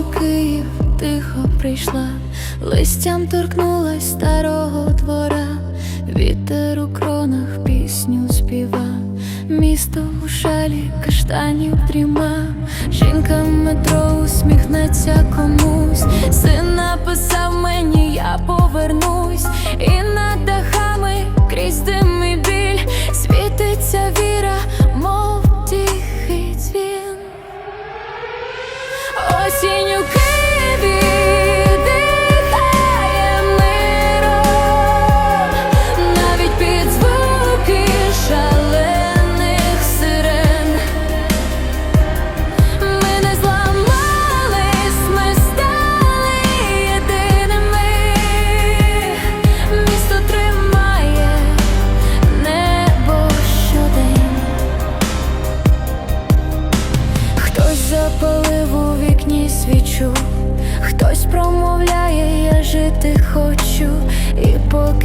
Осінню Київ тихо прийшла, листям торкнулась старого двора, вітер у кронах пісню співа, місто у шалі каштанів дріма, жінка в метро усміхнеться комусь. Син написав мені, я повернусь, Осінь Свічу, хтось промовляє, я жити хочу, і поки